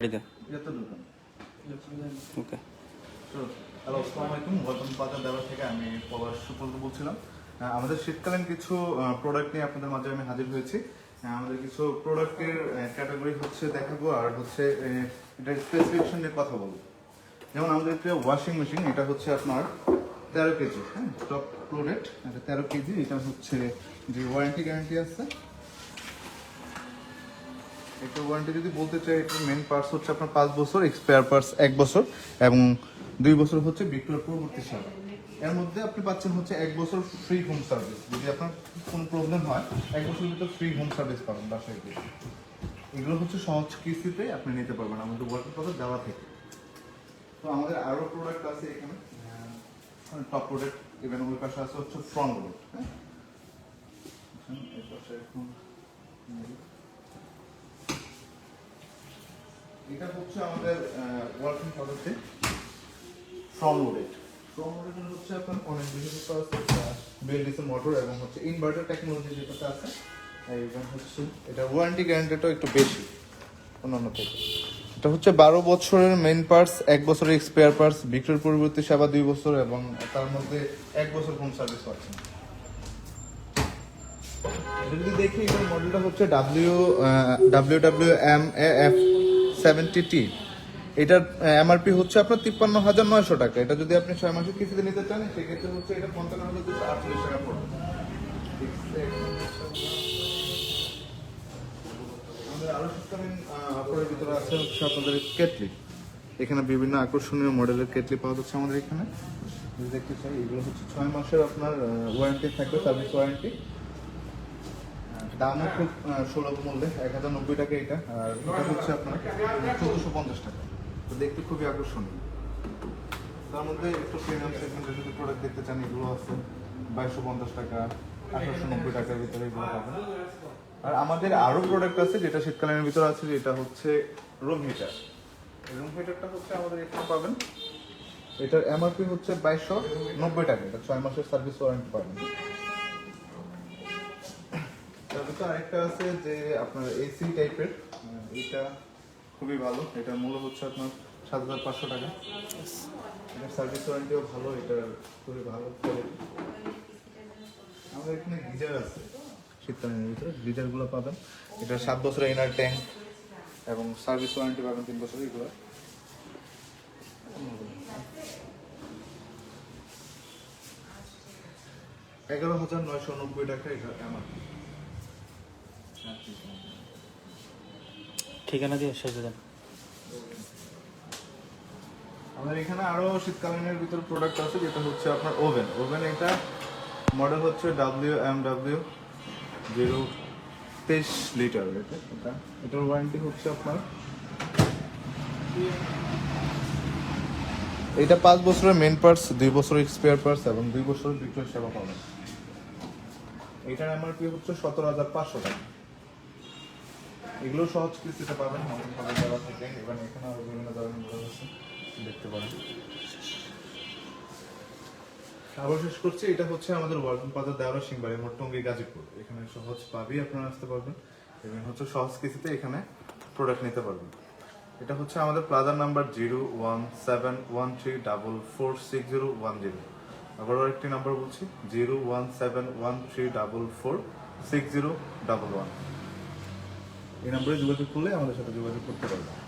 গাড়িতে। ওকে। হ্যালো আসসালামু আলাইকুম ওয়েলকাম বাজার দেওয়া থেকে আমি পলাশ সুপন্ত বলছিলাম। আমাদের শীতকালীন কিছু প্রোডাক্ট নিয়ে আপনাদের মাঝে আমি হাজির হয়েছি। আমাদের কিছু প্রোডাক্টের ক্যাটাগরি হচ্ছে দেখাবো আর হচ্ছে এটার স্পেসিফিকেশন নিয়ে কথা বলব। যেমন আমাদের একটা ওয়াশিং মেশিন এটা হচ্ছে আপনার তেরো কেজি হ্যাঁ টপ প্রোডাক্ট এটা তেরো কেজি এটা হচ্ছে যে ওয়ারেন্টি গ্যারান্টি আছে। এটা ওয়ারেন্টি যদি বলতে চাই, এটার মেন পার্টস হচ্ছে আপনার পাঁচ বছর এক্সপায়ার পার্টস এক বছর এবং দুই বছর হচ্ছে বিক্রয় পরবর্তী সেবা এর মধ্যে আপনি পাচ্ছেন হচ্ছে এক বছর ফ্রি হোম সার্ভিস যদি আপনার কোনো প্রবলেম হয়, এক বছরের ভিতর ফ্রি হোম সার্ভিস পাবেন বাসায় গিয়ে। এগুলো হচ্ছে সহজ কিস্তিতে আপনি নিতে পারবেন, আমাদের ওয়াটার কথা দেওয়া থেকে। তো আমাদের আরও প্রোডাক্ট আছে এখানে। টপ প্রোডাক্ট ইভেন ওই পাশে আছে হচ্ছে ফ্রন্ট লোড হ্যাঁ? এই পাশে এখন এটা হচ্ছে আমাদের ওয়ার্কিং পদ্ধতি ফ্রম লোডেড ফ্রম লোডেড হচ্ছে আপনার অনেক বিশেষত্ব আছে বিএলডিসি মোটর এবং হচ্ছে ইনভার্টার টেকনোলজি যেটাতে আছে এবং হচ্ছে এটা ওয়ারেন্টি গ্যারান্টিটাও একটু বেশি অন্যান্য থেকে। এটা হচ্ছে বারো বছরের মেইন পার্টস এক বছরের এক্সপায়ার পার্টস বিক্রির পরিবর্তে সেবা দুই বছর এবং তার মধ্যে এক বছর হোম সার্ভিস পাচ্ছেন যদি দেখি এটার মডেলটা হচ্ছে W W W M A F seventy T এটার এমআরপি হচ্ছে আপনার তিপ্পান্ন হাজার নয়শো টাকা। এটা যদি আপনি ছয় মাসের কিস্তিতে নিতে চান, সেক্ষেত্রে হচ্ছে এটা পঞ্চান্ন হাজার দুশো আটচল্লিশ টাকা পড়বে। আমাদের আরও শীতকালীন অফারের ভিতরে আছে হচ্ছে আপনাদের কেটলি। এখানে বিভিন্ন আকর্ষণীয় মডেলের কেটলি পাওয়া যাচ্ছে আমাদের এখানে। দেখতে চাই, এগুলো হচ্ছে ছয় মাসের আপনার ওয়ারেন্টি থাকবে সার্ভিস ওয়ারেন্টি দামও খুব সুলভ মূল্যে, এক হাজার নব্বই টাকা এটা, আর এটা হচ্ছে আপনার চোদ্দোশো পঞ্চাশ টাকা। তো দেখতে খুবই আকর্ষণীয়। তার মধ্যে একটু প্রিমিয়াম সেগমেন্টের যদি প্রোডাক্ট দেখতে চান, এগুলো আছে বাইশশো পঞ্চাশ টাকা, আঠারোশো নব্বই টাকার ভিতরে এগুলো পাবেন। আর আমাদের আরও প্রোডাক্ট আছে যেটা শীতকালীনের ভিতরে আছে, যেটা হচ্ছে রুম হিটার রুম হিটারটা হচ্ছে আমাদের এখানে পাবেন। এটার এমআরপি হচ্ছে বাইশশো নব্বই টাকা, এটা ছয় মাসের সার্ভিস ওয়ারেন্টি পাবেন। তারপর তো আরেকটা আছে যে আপনার এসি টাইপের এটা খুবই ভালো। এটার মূল্য হচ্ছে আপনার সাত হাজার পাঁচশো টাকা। এটার সার্ভিস ওয়ারেন্টিও ভালো এটা খুবই ভালো। আমাদের এখানে গিজার আছে শীতকালীনের ভিতরে। গিজারগুলো পাবেন। এটা সাত বছরের ইনার ট্যাঙ্ক এবং সার্ভিস ওয়ারেন্টি পাবেন তিন বছর এগুলো। এগারো হাজার নয়শো নব্বই টাকা এটা আমার ঠিকানা দিয়ে শেষ দেন আমাদের এখানে আরও শীতকালীনের ভিতর প্রোডাক্ট আছে, যেটা হচ্ছে আপনার ওভেন ওভেন এটা মডেল হচ্ছে ডাব্লিউ এম ডাব্লিউ জিরো তেইশ লিটার এটা এটা। এটার ওয়ারেন্টি হচ্ছে আপনার এটা পাঁচ বছরের মেন পার্টস দুই বছরের এক্সপায়ার পার্টস এবং দুই বছরের বিক্রয় সেবা পাবেন। এটার এমআরপি হচ্ছে সতেরো হাজার পাঁচশো টাকা। এগুলো সহজ কিস্তিতে পাবেন, আমাদের সবাই দেওয়া থেকে, এবং এখানে আরও বিভিন্ন ধরনের মডেল আছে, দেখতে পারেন। আবার শেষ করছি, এটা হচ্ছে আমাদের ওয়ার্ল্ড বাজার দেওয়ার সিংবাড়ি মোটটঙ্গি গাজীপুর। এখানে সহজ পাবেই আপনারা আসতে পারবেন। এবং হচ্ছে সহজ কিস্তিতে এখানে প্রোডাক্ট নিতে পারবেন। এটা হচ্ছে আমাদের প্লাজার number zero one seven one three double four six zero one zero আবারও একটি নাম্বার বলছি zero one seven one three double four six zero double one এই নম্বরে যোগাযোগ করলে আমাদের সাথে যোগাযোগ করতে পারবেন